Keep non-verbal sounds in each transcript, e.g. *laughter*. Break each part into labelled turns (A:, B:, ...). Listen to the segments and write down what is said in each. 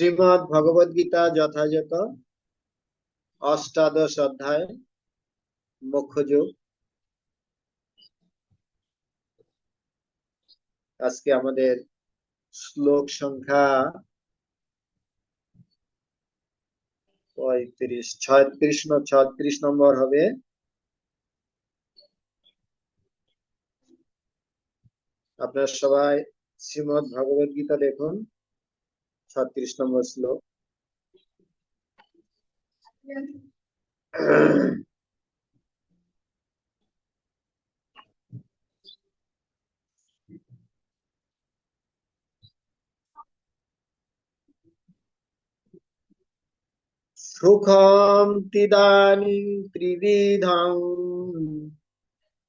A: শ্রীমদ ভগবদ গীতা যথাযথ অষ্টাদশ অধ্যায় মুখ্যযোগ। আজকে আমাদের শ্লোক সংখ্যা পঁয়ত্রিশ, ছয়ত্রিশ ছত্রিশ নম্বর হবে। আপনার সবাই শ্রীমদ ভগবদ গীতা দেখুন। ছত্রিশ নম্বর শ্লোক সুখম তিদানিং ত্রিবিধং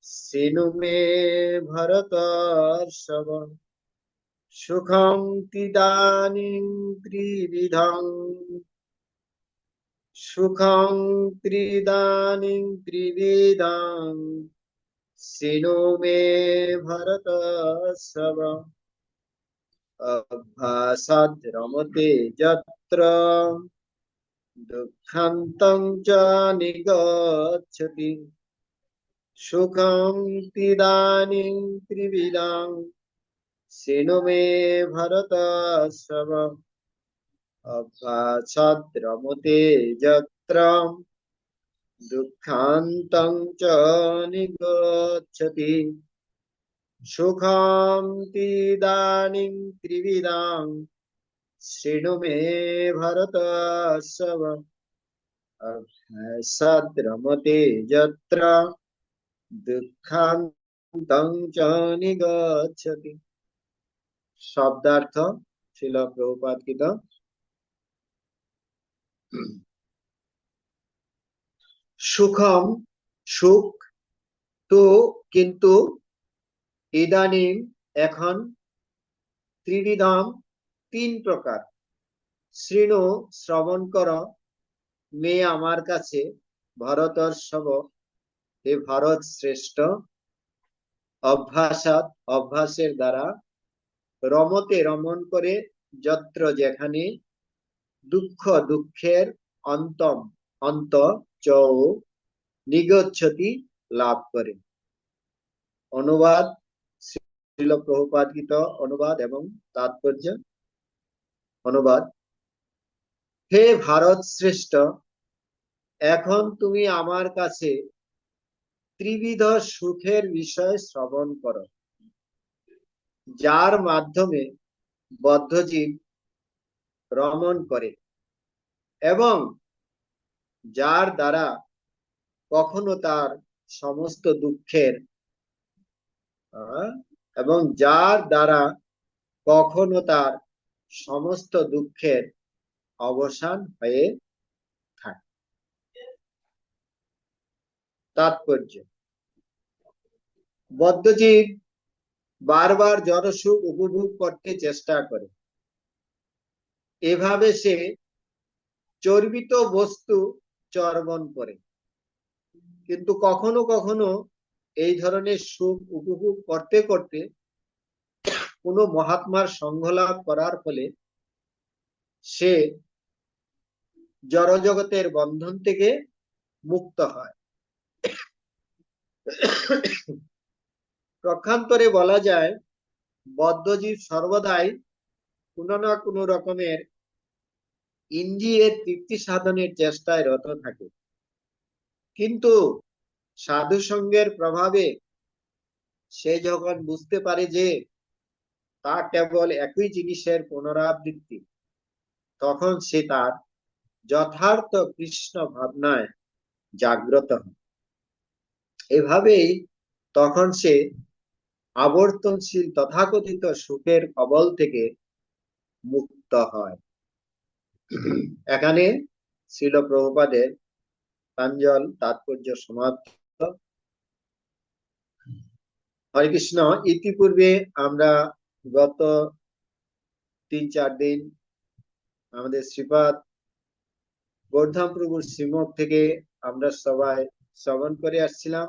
A: সিনু মে ভরতর্ষভ সুখম তিদানিং ত্রিবিধং। সুখং ত্রিদানিং ত্রিবিধং। সিনু মে ভরতর্ষভ অভ্যাসাদ রমতে যত্র। দুঃখান্তং চ নিগচ্ছতি। সুখং তিদানিং ত্রিবিদাং মে ভরতস্ব অভ্যাসাদ্রমতে যত্র দুঃখান্তং চ নিগচ্ছতি সুখং তিদানিং ত্রিবিদাং শৃণু মে ভরতস্ব সদ্রমতে যত্র দুঃখান্তং চ নিগচ্ছতি শব্দার্থ ছিল প্রভুপাতকৃত সুখম, সুখ তো কিন্তু ইদানিং এখন ত্রিবিধাম তিন প্রকার। শৃণু শ্রবণ কর মেয়ে আমার কাছে ভরতর সব হে ভারত শ্রেষ্ঠ। অভ্যাসাত অভ্যাসের দ্বারা রমতে রমন করে যত্র যেখানে দুঃখ দুঃখের অন্তম, অন্ত চ নিগচ্ছতি লাভ করে। অনুবাদ গীত, অনুবাদ এবং তাৎপর্য। অনুবাদ, হে ভারত শ্রেষ্ঠ, এখন তুমি আমার কাছে ত্রিবিধ সুখের বিষয় শ্রবণ করো। যার মাধ্যমে বদ্ধজীব রমন করে এবং যার দ্বারা কখনো তার সমস্ত দুঃখের এবং যার দ্বারা কখনো তার সমস্ত দুঃখের অবসান হয়ে থাকে। তাৎপর্য। বদ্ধজীব বারবার জড়সুখ উপভোগ করতে চেষ্টা করে। এভাবে সে চর্বিত বস্তু চর্বণ করে। কিন্তু কখনো কখনো এই ধরনের সুখ উপভোগ করতে করতে কোনো মহাত্মার সঙ্গ লাভ করার ফলে সে জড়জগতের বন্ধন থেকে মুক্ত হয়। প্রক্ষান্তরে বলা যায়, বদ্ধজীব সর্বদাই কোনো না কোনো রকমের ইন্দ্রিয়ের তৃপ্তি সাধনের চেষ্টায় রত থাকে। কিন্তু সাধু সঙ্গের প্রভাবে সে যখন বুঝতে পারে যে তা কেবল একই জিনিসের পুনরাবৃত্তি, তখন সে তার যথার্থ কৃষ্ণ ভাবনায় জাগ্রত হয়। এভাবেই তখন সে আবর্তনশীল তথাকথিত সুখের কবল থেকে মুক্ত হয়। এখানে শিল প্রভুপাদের প্রাঞ্জল তাৎপর্য সমাপ্ত। হরে কৃষ্ণ, ইতিপূর্বে আমরা গত তিন চার দিন আমাদের শ্রীপাদ বর্ধাম প্রভুর শ্রীমুখ থেকে আমরা সবাই শ্রবণ করে আসছিলাম।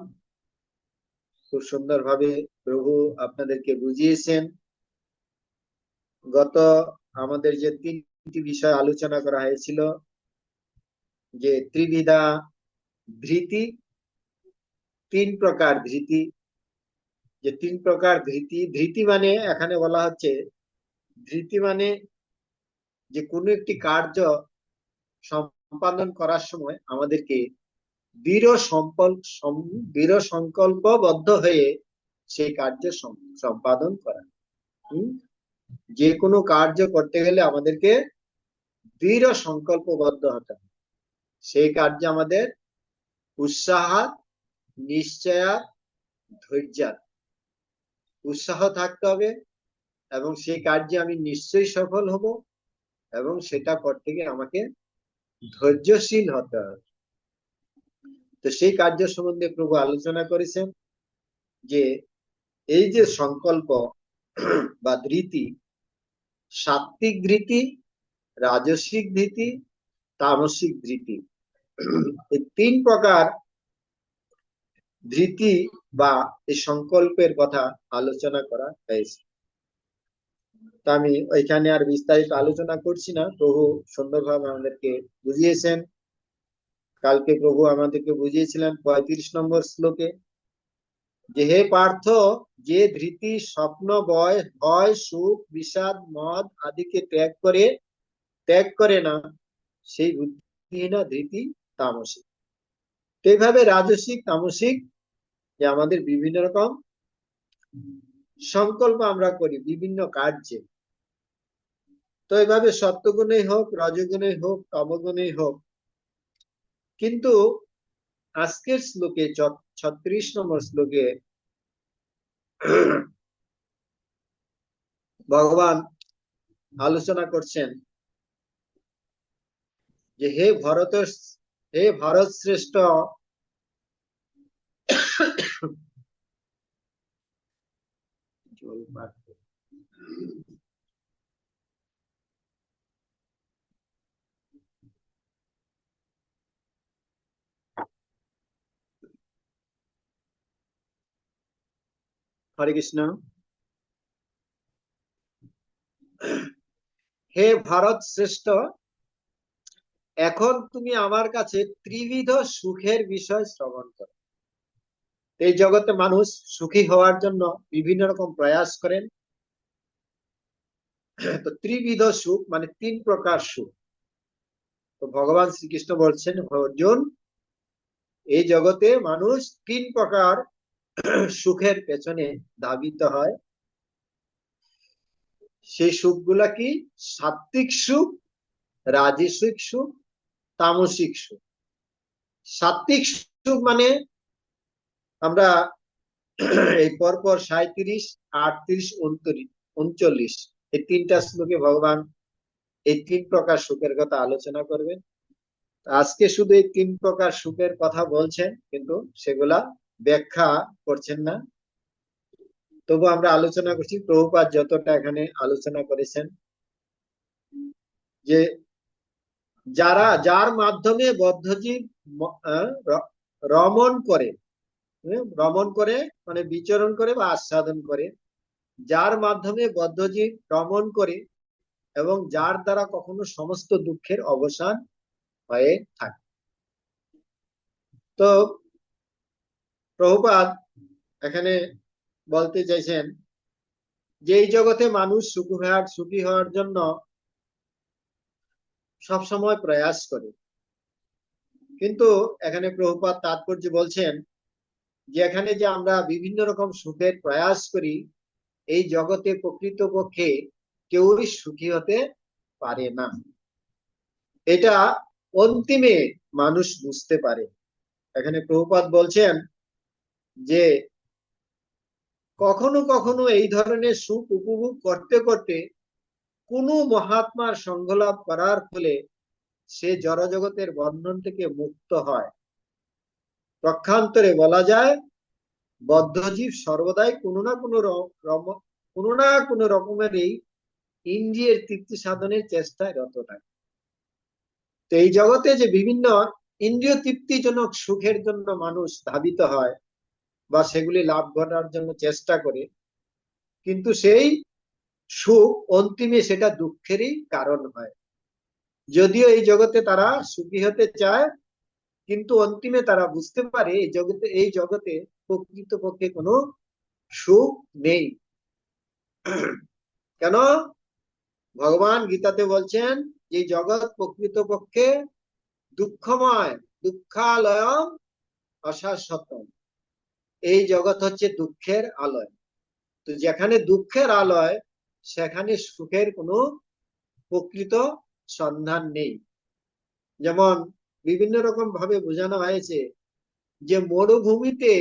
A: খুব সুন্দরভাবে প্রভু আপনাদেরকে বুঝিয়েছেন। গত আমাদের যে তিনটি বিষয় আলোচনা করা হয়েছিল, যে ত্রিবিধা ধৃতি তিন প্রকার ধৃতি যে তিন প্রকার ধৃতি ধৃতি মানে এখানে বলা হচ্ছে ধৃতি মানে যে কোনো একটি কার্য সম্পাদন করার সময় আমাদেরকে দৃঢ় দৃঢ় সংকল্পবদ্ধ হয়ে সেই কার্য সম্পাদন করা হম? যে কোনো কার্য করতে গেলে আমাদেরকে দৃঢ় সংকল্পবদ্ধ হতে হবে। সেই কার্যে আমাদের উৎসাহ, নিশ্চয়, ধৈর্য। উৎসাহ থাকতে হবে এবং সেই কার্যে আমি নিশ্চয়ই সফল হব এবং সেটা করতে গিয়ে আমাকে ধৈর্যশীল হতে হবে। তো সেই কার্য সম্বন্ধে প্রভু আলোচনা করেছেন যে এই যে সংকল্প বা ধৃতি সাত্বিক ধৃতি রাজসিক ধৃতি, তামসিক ধৃতি, এই তিন প্রকার ধৃতি বা এই সংকল্পের কথা আলোচনা করা হয়েছে। তা আমি ওইখানে আর বিস্তারিত আলোচনা করছি না। প্রভু সুন্দরভাবে আমাদেরকে বুঝিয়েছেন। কালকে প্রভু আমাদেরকে বুঝিয়েছিলেন পঁয়ত্রিশ নম্বর শ্লোকে যে হে পার্থ, যে ধৃতি, স্বপ্ন বয় ভয়, সুখ, বিষাদ, মদ আদিকে ত্যাগ করে ত্যাগ করে না, সেই বুদ্ধিহীনা ধৃতি, তামসিক। এইভাবে রাজসিক, তামসিক, যে আমাদের বিভিন্ন রকম সংকল্প আমরা করি, বিভিন্ন কার্যে। তো এইভাবে সত্যগুণেই হোক, রজগুণেই হোক, তমগুণেই হোক কিন্তু আজকের শ্লোকে ছত্রিশ নম্বর শ্লোকে ভগবান আলোচনা করছেন যে হে ভরত, হে ভারত শ্রেষ্ঠ হরে কৃষ্ণ। হে ভারত শ্রেষ্ঠ, এখন তুমি আমার কাছে ত্রিবিধ সুখের বিষয় শ্রবণ করো। এই জগতে মানুষ সুখী হওয়ার জন্য বিভিন্ন রকম প্রয়াস করেন। তো ত্রিবিধ সুখ মানে তিন প্রকার সুখ। তো ভগবান শ্রীকৃষ্ণ বলছেন, অর্জুন, এই জগতে মানুষ তিন প্রকার সুখের পেছনে ধাবিত হয়। সেই সুখগুলা কি? সাত্বিক সুখ রাজস্বিক সুখ, তামসিক সুখ। সাত্বিক সুখ মানে আমরা এই পরপর সাঁত্রিশ আটত্রিশ, উনত্রিশ, উনচল্লিশ এই তিনটা শ্লোকে ভগবান এই তিন প্রকার সুখের কথা আলোচনা করবেন। আজকে শুধু এই তিন প্রকার সুখের কথা বলছেন, কিন্তু সেগুলা ব্যাখ্যা করছেন না। তবু আমরা আলোচনা করছি প্রভুপাত যতটা এখানে আলোচনা করেছেন যে যারা, যার মাধ্যমে বদ্ধজীব রমন করে রমন করে মানে বিচরণ করে বা আস্বাদন করে, যার মাধ্যমে বদ্ধজীব রমন করে এবং যার দ্বারা কখনো সমস্ত দুঃখের অবসান হয়ে থাকে। তো প্রভুপাত এখানে বলতে চাইছেন যে এই জগতে মানুষ সুখী হওয়ার সুখী হওয়ার জন্য সব সময় প্রয়াস করে। কিন্তু এখানে প্রভুপাত তাৎপর্য বলছেন যে এখানে যে আমরা বিভিন্ন রকম সুখের প্রয়াস করি, এই জগতে প্রকৃত পক্ষে কেউই সুখী হতে পারে না। এটা অন্তিমে মানুষ বুঝতে পারে। এখানে প্রভুপাত বলছেন যে কখনো কখনো এই ধরনের সুখ উপভোগ করতে করতে কোনো মহাত্মার সংঘলাভ করার ফলে সে জড়জগতের বন্ধন থেকে মুক্ত হয়। প্রক্ষান্তরে বলা যায় বদ্ধজীব সর্বদাই কোনো না কোনো কোনো না কোনো রকমের এই ইন্দ্রিয়ের তৃপ্তি সাধনের চেষ্টায় রত থাকে। তো এই জগতে যে বিভিন্ন ইন্দ্রিয় তৃপ্তিজনক সুখের জন্য মানুষ ধাবিত হয় বা সেগুলি লাভ করার জন্য চেষ্টা করে। কিন্তু সেই সুখ অন্তিমে সেটা দুঃখেরই কারণ হয়। যদিও এই জগতে তারা সুখী হতে চায়, কিন্তু অন্তিমে তারা বুঝতে পারে এই জগতে এই জগতে প্রকৃতপক্ষে কোনো সুখ নেই। কেন? ভগবান গীতাতে বলছেন যে জগৎ প্রকৃতপক্ষে দুঃখময়, দুঃখালয় অশাশ্বতম এই জগৎ হচ্ছে দুঃখের আলয়। তো যেখানে দুঃখের আলয়, সেখানে সুখের কোনো প্রকৃত সন্ধান নেই। যেমন বিভিন্ন রকম ভাবে বোঝানো হয়েছে যে মরুভূমিতে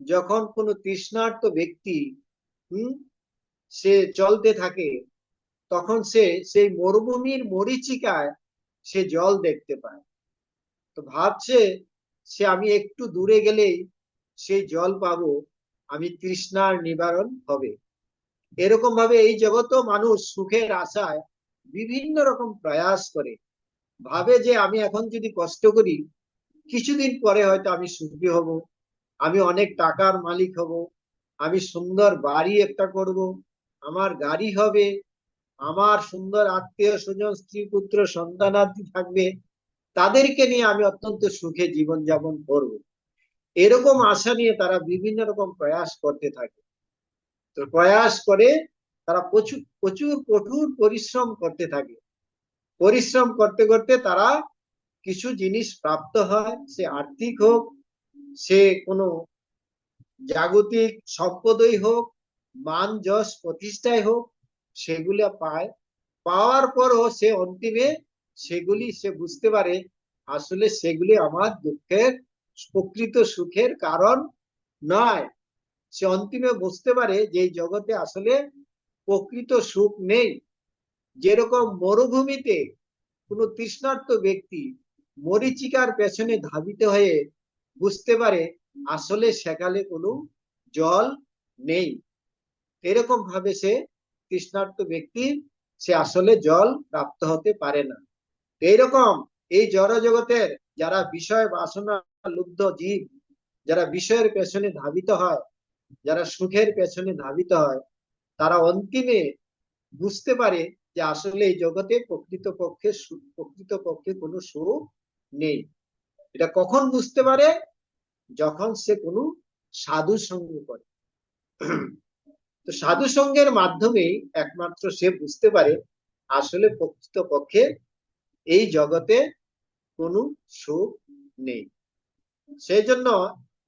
A: যখন কোনো তৃষ্ণার্ত ব্যক্তি, হম, সে চলতে থাকে, তখন সে সেই মরুভূমির মরিচিকায় সে জল দেখতে পায়। তো ভাবছে, সে আমি একটু দূরে গেলেই সেই জল পাবো, আমি তৃষ্ণার নিবারণ হবে। এরকম ভাবে এই জগৎ মানুষ সুখের আশায় বিভিন্ন রকম প্রয়াস করে। ভাবে যে আমি এখন যদি কষ্ট করি, কিছুদিন পরে হয়তো আমি সুখী হব, আমি অনেক টাকার মালিক হব, আমি সুন্দর বাড়ি একটা করব, আমার গাড়ি হবে, আমার সুন্দর আত্মীয় স্বজন, স্ত্রী, পুত্র, সন্তানাদি থাকবে, তাদেরকে নিয়ে আমি অত্যন্ত সুখে জীবন যাপন করব। এরকম আশা নিয়ে তারা বিভিন্ন রকম প্রয়াস করতে থাকে। তো প্রয়াস করে তারা প্রচুর প্রচুর কঠোর পরিশ্রম করতে থাকে। পরিশ্রম করতে করতে তারা কিছু জিনিস প্রাপ্ত হয়, সে আর্থিক হোক, সে কোনো জাগতিক সম্পদই হোক, মান, যশ প্রতিষ্ঠায় হোক, সেগুলো পায়। পাওয়ার পরও সে অন্তিমে সেগুলি সে বুঝতে পারে, আসলে সেগুলি আমার দুঃখের প্রকৃত সুখের কারণ নয়। সে অন্তিমে বুঝতে পারে যে জগতে আসলে প্রকৃত সুখ নেই। যেরকম মরুভূমিতে কোনো তৃষ্ণার্ত ব্যক্তি মরিচিকার পেছনে ধাবিত হয়ে বুঝতে পারে আসলে সেকালে কোনো জল নেই। এরকম ভাবে সে তৃষ্ণার্ত ব্যক্তি, সে আসলে জল প্রাপ্ত হতে পারে না। এইরকম এই জড় জগতের যারা বিষয় বাসনা লুব্ধ জীব, যারা বিষয়ের পেছনে ধাবিত হয়, যারা সুখের পেছনে ধাবিত হয়, তারা অন্তিমে বুঝতে পারে যে আসলে এই জগতে প্রকৃত পক্ষে প্রকৃত পক্ষে কোনো সুখ নেই। এটা কখন বুঝতে পারে? যখন সে কোনো সাধু সঙ্গ করে। তো সাধু সঙ্গের মাধ্যমে একমাত্র সে বুঝতে পারে আসলে প্রকৃত পক্ষে এই জগতে কোনো সুখ নেই। সেই জন্য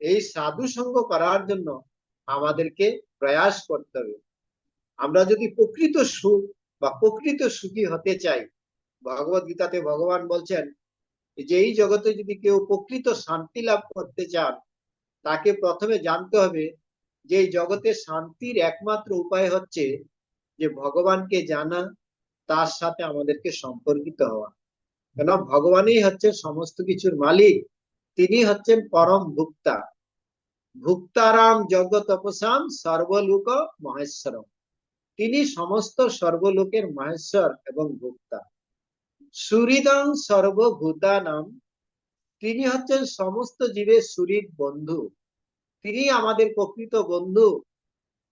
A: এই সাধু সঙ্গ করার জন্য আমাদেরকে প্রয়াস করতে হবে। আমরা যদি প্রকৃত সুখ বা প্রকৃত সুখী হতে চাই, ভগবত গীতাতে ভগবান বলছেন যে এই জগতে যদি কেউ প্রকৃত শান্তি লাভ করতে চান, তাকে প্রথমে জানতে হবে যে এই জগতে শান্তির একমাত্র উপায় হচ্ছে যে ভগবানকে জানা, তার সাথে আমাদেরকে সম্পর্কিত হওয়া। কেন? ভগবানই হচ্ছে সমস্ত কিছুর মালিক। তিনি হচ্ছেন পরম ভুক্তা। ভুক্তারাম যজ্ঞ তপসাম সর্বলোক মহেশ্বরম। তিনি সমস্ত সর্বলোকের মহেশ্বর এবং ভুক্তা। সুহৃদং সর্বভূতা নাম তিনি হচ্ছেন সমস্ত জীবের সুহৃদ বন্ধু। তিনি আমাদের প্রকৃত বন্ধু।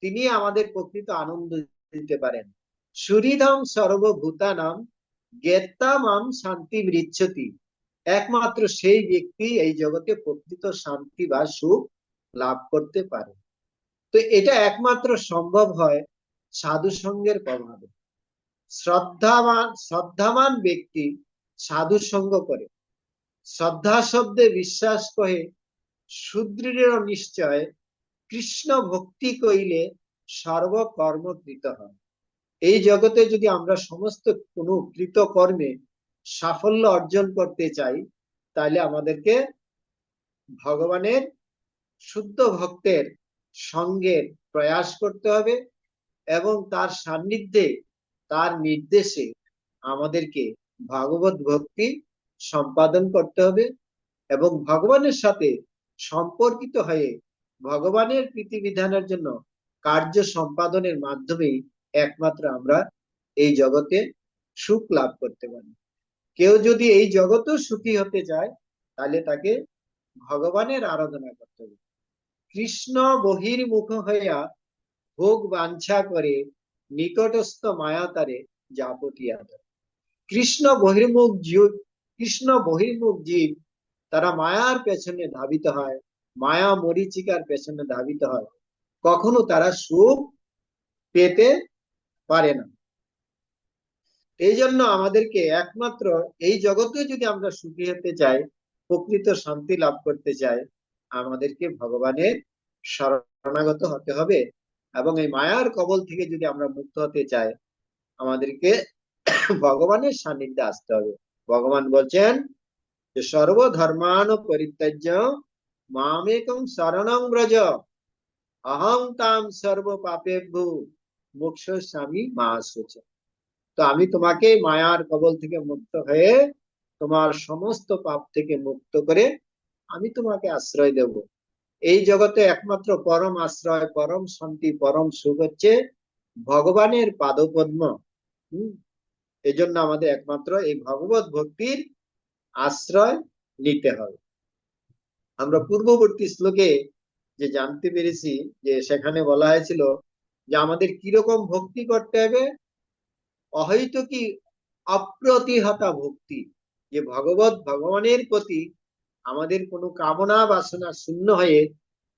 A: তিনি আমাদের প্রকৃত আনন্দ দিতে পারেন। সুহৃদং সর্বভূতা নাম জ্ঞাতামাম শান্তি মৃচ্ছতি একমাত্র সেই ব্যক্তি এই জগতে প্রকৃত শান্তি বা সুখ লাভ করতে পারে। তো এটা একমাত্র সম্ভব হয় সাধু সঙ্গের প্রভাবে। শ্রদ্ধাবান শ্রদ্ধামান ব্যক্তি সাধু সঙ্গ করে। শ্রদ্ধা শব্দে বিশ্বাস কহে সুদৃঢ় নিশ্চয়, কৃষ্ণ ভক্তি কইলে সর্বকর্মকৃত হয়। এই জগতে যদি আমরা সমস্ত কোনো কৃত কর্মে সাফল্য অর্জন করতে চাই, তাহলে আমাদেরকে ভগবানের শুদ্ধ ভক্তের সঙ্গের প্রয়াস করতে হবে এবং তার সান্নিধ্যে, তার নির্দেশে আমাদেরকে ভাগবত ভক্তি সম্পাদন করতে হবে এবং ভগবানের সাথে সম্পর্কিত হয়ে ভগবানের প্রীতিবিধানের জন্য কার্য সম্পাদনের মাধ্যমেই একমাত্র আমরা এই জগতে সুখ লাভ করতে পারি। কেউ যদি এই জগতেও সুখী হতে চায়, তাহলে তাকে ভগবানের আরাধনা করতে হবে। কৃষ্ণ বহির্মুখ হইয়া ভোগ বাঞ্ছা করে নিকটস্থ মায়াতারে যাপটিয়া কৃষ্ণ বহির্মুখ জীব, কৃষ্ণ বহির্মুখ জীব তারা মায়ার পেছনে ধাবিত হয়, মায়া মরিচিকার পেছনে ধাবিত হয়। কখনো তারা সুখ পেতে পারে না। এই জন্য আমাদেরকে একমাত্র এই জগতে যদি আমরা সুখী হতে চাই, প্রকৃত শান্তি লাভ করতে চাই, আমাদেরকে ভগবানের শরণাগত হতে হবে এবং এই মায়ার কবল থেকে যদি আমরা মুক্ত হতে চাই, আমাদেরকে *coughs* ভগবানের সান্নিধ্যে আসতে হবে। ভগবান বলছেন যে সর্বধর্মান পরিত্যাজ্য মামেকং শরণং ব্রজ অহং তাম সর্ব পাপেভ্যু মোক্ষ স্বামী মা তো আমি তোমাকে মায়ার কবল থেকে মুক্ত হয়ে তোমার সমস্ত পাপ থেকে মুক্ত করে আমি তোমাকে আশ্রয় দেব। এই জগতে একমাত্র পরম আশ্রয়, পরম শান্তি, পরম সুখ হচ্ছে ভগবানের পাদপদ্ম। হম? এই জন্য আমাদের একমাত্র এই ভগবত ভক্তির আশ্রয় নিতে হবে। আমরা পূর্ববর্তী শ্লোকে যে জানতে পেরেছি, যে সেখানে বলা হয়েছিল যে আমাদের কীরকম ভক্তি করতে হবে? অহৈত কি অপ্রতিহতা ভক্তি। যে ভগবত ভগবানের প্রতি আমাদের কোনো কামনা বাসনা শূন্য হয়ে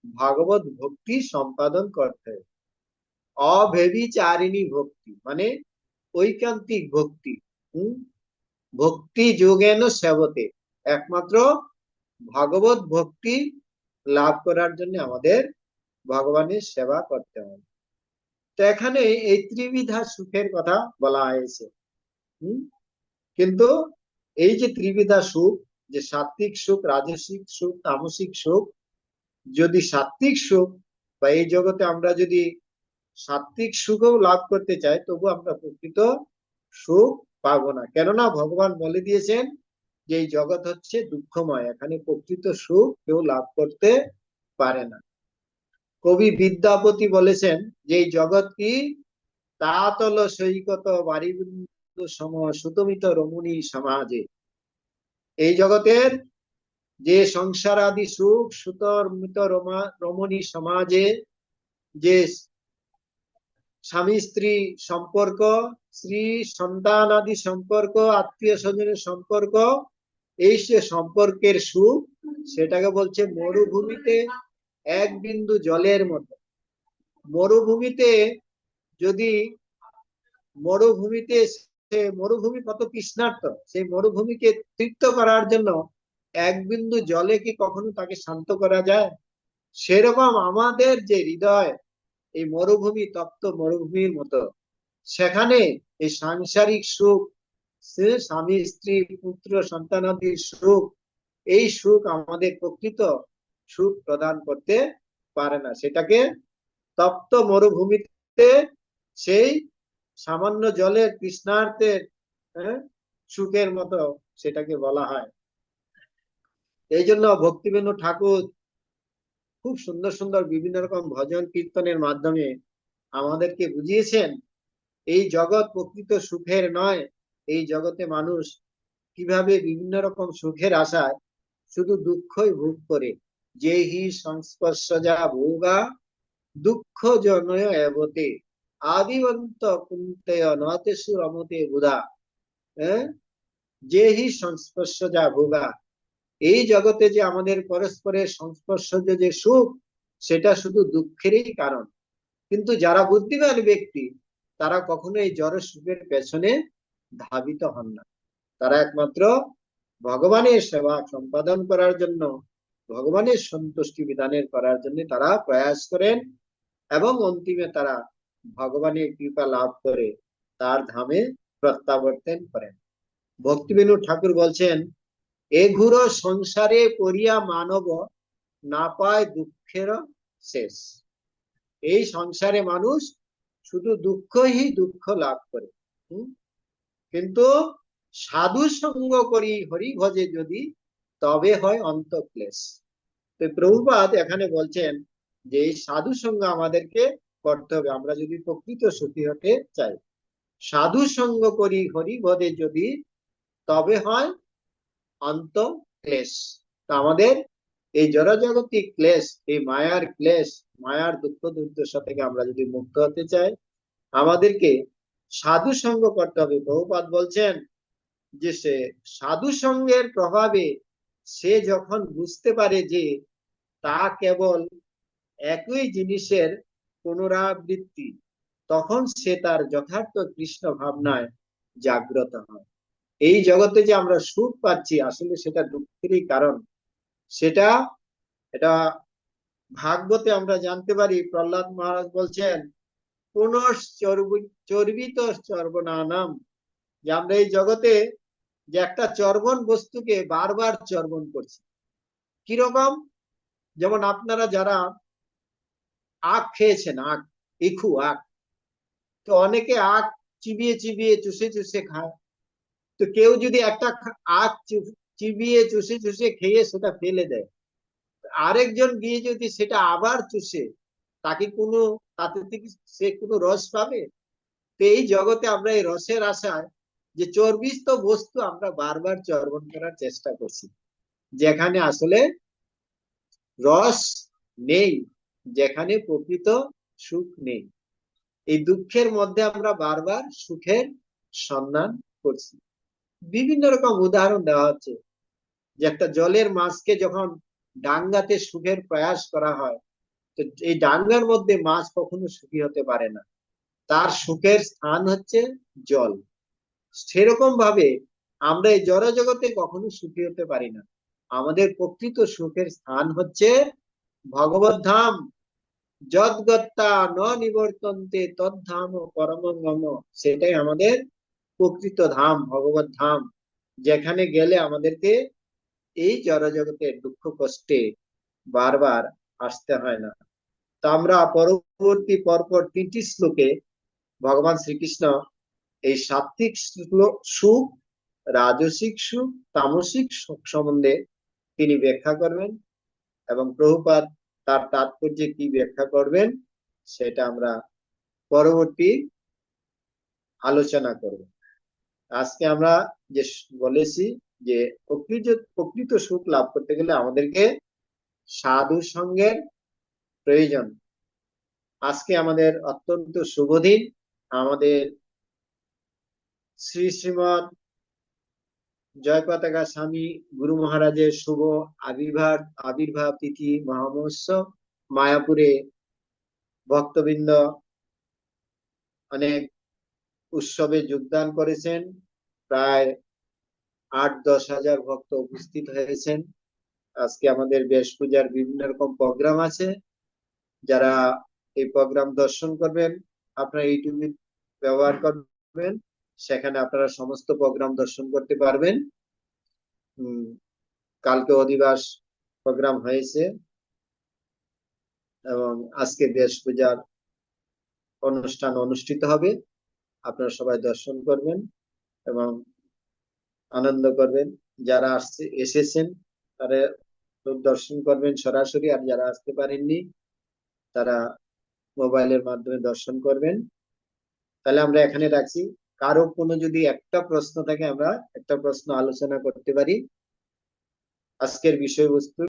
A: ভগবত ভক্তি সম্পাদন করতে অভেবিচারিণী ভক্তি মানে ঐকান্তিক ভক্তি। হম? ভক্তি যোগেন সেবতে। একমাত্র ভগবত ভক্তি লাভ করার জন্য আমাদের ভগবানের সেবা করতে হবে তো এখানে এই ত্রিবিধা সুখের কথা বলা হয়েছে। হম? কিন্তু এই যে ত্রিবিধা সুখ, যে সাত্বিক সুখ, রাজসিক সুখ, তামসিক সুখ, যদি সাত্বিক সুখ বা এই জগতে আমরা যদি সাত্বিক সুখও লাভ করতে চাই, তবু আমরা প্রকৃত সুখ পাবো না। কেননা ভগবান বলে দিয়েছেন যে এই জগৎ হচ্ছে দুঃখময়, এখানে প্রকৃত সুখ কেউ লাভ করতে পারে না। কবি বিদ্যাপতি বলেছেন যে জগৎ কি? তাতল সৈকত বাড়িবৃন্দ সম সুতমিত রমণী সমাজে। এই জগতের যে সংসার আদি সুখ সুতর মৃত রমণী সমাজে যে স্বামী স্ত্রী সম্পর্ক, স্ত্রী সন্তান আদি সম্পর্ক, আত্মীয় স্বজনের সম্পর্ক, এই সে সম্পর্কের সুখ, সেটাকে বলছে মরুভূমিতে এক বিন্দু জলের মতো। মরুভূমিতে যদি, মরুভূমিতে সে, মরুভূমি কত কৃষ্ণার্থ? সেই মরুভূমিকে তৃপ্ত করার জন্য এক বিন্দু জলে কি কখনো তাকে শান্ত করা যায়? সেরকম আমাদের যে হৃদয়, এই মরুভূমি তপ্ত মরুভূমির মতো। সেখানে এই সাংসারিক সুখ স্বামী, স্ত্রী, পুত্র, সন্তানাদির সুখ, এই সুখ আমাদের প্রকৃত। সুখ প্রদান করতে পারে না। সেটাকে তপ্ত মরুভূমিতে সেই সামান্য জলের কৃষ্ণার্থের হ্যাঁ, সুখের মতো সেটাকে বলা হয়। এই জন্য ভক্তিবেনু ঠাকুর খুব সুন্দর সুন্দর বিভিন্ন রকম ভজন কীর্তনের মাধ্যমে আমাদেরকে বুঝিয়েছেন এই জগৎ প্রকৃত সুখের নয় এই জগতে মানুষ কীভাবে বিভিন্ন রকম সুখের আশায় শুধু দুঃখই ভোগ করে। যে হি সংস্পর্শজা ভোগা দুঃখ জনয় এবতে। আদিবন্ত বুধা। যে হি ভোগা। এই জগতে যে আমাদের পরস্পরের সংস্পর্শ যে সুখ, সেটা শুধু দুঃখেরই কারণ। কিন্তু যারা বুদ্ধিমান ব্যক্তি, তারা কখনো এই জড় সুখের পেছনে ধাবিত হন না। তারা একমাত্র ভগবানের সেবা সম্পাদন করার জন্য ভগবানের সন্তুষ্টি বিধানের করার জন্য তারা প্রয়াস করেন এবং অন্তিমে তারা ভগবানের কৃপা লাভ করে তার ধামে প্রত্যাবর্তন করেন। ভক্তিবিনু ঠাকুর বলছেন, এ ঘুর সংসারে পড়িয়া মানব না পায় দুঃখের শেষ। এই সংসারে মানুষ শুধু দুঃখই দুঃখ লাভ করে। কিন্তু সাধু সঙ্গ করি হরি ভজে যদি, তবে হয় অন্তক্লেশ। প্রভুপাত এখানে বলছেন যে এই সাধু সঙ্গ আমাদেরকে করতে হবে, আমরা যদি প্রকৃত সুখী হতে চাই। সাধু সঙ্গ করি হরি ভজে যদি, তবে হয় অন্ত ক্লেশ। তা আমাদের এই জড়জাগতিক ক্লেশ, এই মায়ার ক্লেশ, মায়ার দুঃখ দুর্দশা থেকে আমরা যদি মুক্ত হতে চাই, আমাদেরকে সাধু সঙ্গ করতে হবে। বহুপাত বলছেন যে সে সাধু সঙ্গের প্রভাবে সে যখন বুঝতে পারে যে তা কেবল একই জিনিসের পুনরাবৃত্তি। তখন সে তার যথার্থ কৃষ্ণ ভাবনায় জাগ্রত হয়। এই জগতে যে আমরা সুখ পাচ্ছি, আসলে সেটা দুঃখেরই কারণ। সেটা, এটা ভাগবতে আমরা জানতে পারি, প্রহ্লাদ মহারাজ বলছেন পুনশ্চর্বিত চর্বনানাম যে আমরা এই জগতে যে একটা চর্বণ বস্তুকে বারবার চর্বণ করছি। কীরকম? যেমন আপনারা যারা আখ খেয়েছেন, আখ ইখু আখ, তো অনেকে আখ চিবিয়ে চিবিয়ে চুষে চুষে খায়। তো কেউ যদি একটা আখ চিবিয়ে চুষে চুষে খেয়ে সেটা ফেলে দেয়। আরেকজন গিয়ে যদি সেটা আবার চুষে, তাকে কোনো, তাতে থেকে সে কোনো রস পাবে? তো এই জগতে আমরা এই রসের আশায় যে চর্বিস্ত বস্তু আমরা বারবার চর্বণ করার চেষ্টা করছি। যেখানে আসলে রস নেই, যেখানে প্রকৃত সুখ নেই। এই দুঃখের মধ্যে আমরা বারবার সুখের সন্ধান করছি। বিভিন্ন রকম উদাহরণ দেওয়া হচ্ছে। যে একটা জলের মাছকে যখন ডাঙ্গাতে সুখের প্রয়াস করা হয়, তো এই ডাঙ্গার মধ্যে মাছ কখনো সুখী হতে পারে না। তার সুখের স্থান হচ্ছে জল। সেরকম ভাবে আমরা এই জড় জগতে কখনো সুখী হতে পারি না। আমাদের প্রকৃত সুখের স্থান হচ্ছে ভগবত ধাম। যদ্গত্তা ন নিবর্তন্তে তদ্ধাম পরমঙ্গম সেটাই আমাদের প্রকৃত ধাম, ভগবত ধাম, যেখানে গেলে আমাদেরকে এই জড়জগতের দুঃখ, কষ্টে বারবার আসতে হয় না। তো আমরা পরবর্তী পরপর তিনটি শ্লোকে ভগবান শ্রীকৃষ্ণ এই সাত্বিক সুখ, রাজসিক সুখ, তামসিক সুখ সম্বন্ধে তিনি ব্যাখ্যা করবেন এবং প্রভুপাত তার তাৎপর্যে কি ব্যাখ্যা করবেন সেটা আমরা পরবর্তী আলোচনা করব। আজকে আমরা যে বলেছি যে প্রকৃত প্রকৃত সুখ লাভ করতে গেলে আমাদেরকে সাধু সঙ্গের প্রয়োজন। আজকে আমাদের অত্যন্ত শুভদিন আমাদের শ্রী শ্রীমদ জয় পতাকা স্বামী গুরু মহারাজের শুভ আবির্ভাব আবির্ভাব তিথি মহামহোৎসব মায়াপুরে ভক্তবৃন্দ অনেক উৎসবে যোগদান করেছেন। প্রায় আট দশ হাজার ভক্ত উপস্থিত হয়েছেন। আজকে আমাদের বেশ পূজার বিভিন্ন রকম প্রোগ্রাম আছে। যারা এই প্রোগ্রাম দর্শন করবেন, আপনারা ইউটিউব ব্যবহার করবেন। সেখানে আপনারা সমস্ত প্রোগ্রাম দর্শন করতে পারবেন। কালকে অধিবাস প্রোগ্রাম হয়েছে এবং আজকে দেশ পূজার অনুষ্ঠান অনুষ্ঠিত হবে। আপনারা সবাই দর্শন করবেন এবং আনন্দ করবেন। যারা আসছে, এসেছেন, তারা দর্শন করবেন সরাসরি। আর যারা আসতে পারেননি, তারা মোবাইলের মাধ্যমে দর্শন করবেন। তাহলে আমরা এখানে রাখছি। কারও কোনো যদি একটা প্রশ্ন থাকে আমরা একটা প্রশ্ন আলোচনা করতে পারি। আজকের বিষয়বস্তু